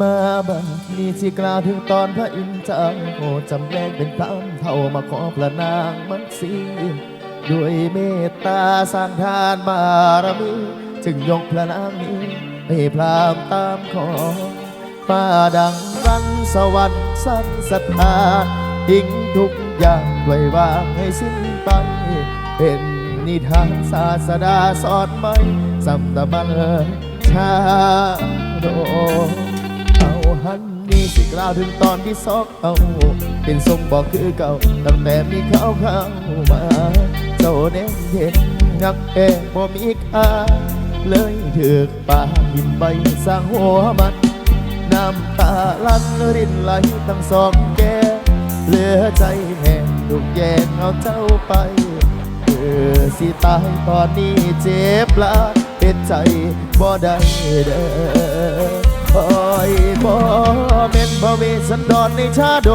มาบัดนี้ที่กล่าวถึงตอนพระอินทร์เจ้าโอ้จำแรงเป็นพระเท่ามาขอพระนางมันสีด้วยเมตตาสร้างทานบารมีจึงยกพระนางนี้ให้พรามตามขอป้าดังรันสวรรค์สั้นศรัทธาทิ้งทุกอย่างไว้วางให้สิ้นไปเป็นนิทานศาสดาสอนไว้สัมตบันชาันนี่สิกล่าวถึงตอนที่ซอกเอาเป็นทรงบอกคือเก่า ตั้งแต่มีเขาเข้ามาเจ้าเน้นเย็นนักเองบ่มีค่าเลยถือกปาหินใบสร้างหัวมันน้ำตาลันรินไหลทั้งสองแก้เหลือใจแห้งถูกแย่งเอาเจ้าไปเออสิตายตอนนี้เจ็บละเป็นใจบ่ได้เด้อ บ่แม่นบ่เวสันดอนในชาโด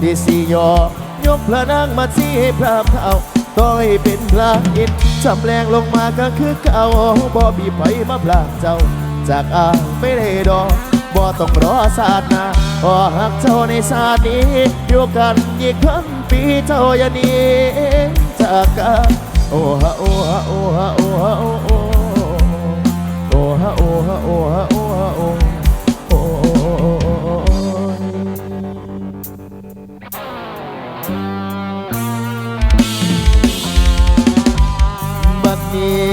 ที่สิยอยกพระนางมาสิให้พระเท่าต่อยเป็นพระอินทร์จำแรงลงมาก็คือเก่าบ่มีไผมาพลากเจ้า จากอาไม่ได้ดอกบ่ต้องรอศาสตร์นาพอหักเจ้าในศาสตร์นี้อยู่กันอีกพันปีเจ้าอย่านี้จากกันโอ้ฮะโอ้ฮะโอ้ฮะโอ้ฮะโอ้โอ้ฮะโอ้ฮะโอ้ฮะโอ้ บัดนี้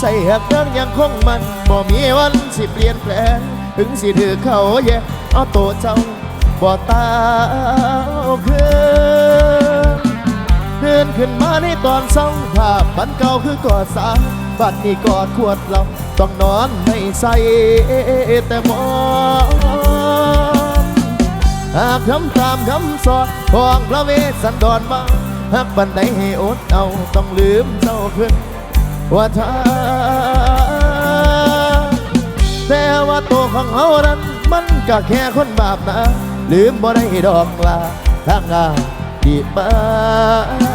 ใส่หักเรื่องยังคงมันบ่มีวันสิเปลี่ยนแปลงถึงสิถือเขาแย่เอาโตเจ้าบ่ตาคืนเดินขึ้นมาในตอนเศร้าภาพบันเก่าคือกอดสาบัดนี้กอดขวดเรา ต้องนอนไม่ใส่แต่มอนหากทำตามคำสอนของพระเวสสันดรมาหากบันไดให้อดเอาต้องลืมเจ้าขึ้นว่าทาแต่ว่าตัวของเขานั้นมันก็แค่คนบาปนะ ลืมบ่ได้ดอกลาทางงานดีมา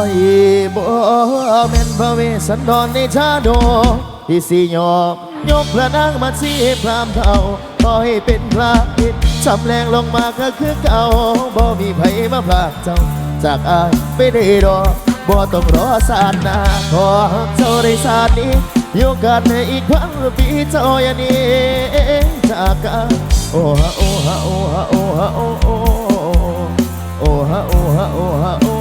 อยบ่แม่นพระเวสสันดรในชาดกที่สียอมยกพระนางมาสีพรามเท่าขอให้เป็นพระพิษชำแรงลงมาก็คือเก่าบ่มีไผมาพลากเจ้า จากอายไม่ได้ดอกบ่ต้องรอสาดนาขอเจ้าได้สาดนี้อยู่กันในอีกครั้งปีเจ้าอย่างนี้จากกันโอฮโอ้ฮะโอ้ฮะโอ้ฮะโอ้โอ้ฮะโอ้ฮะโอ้ฮะโอ้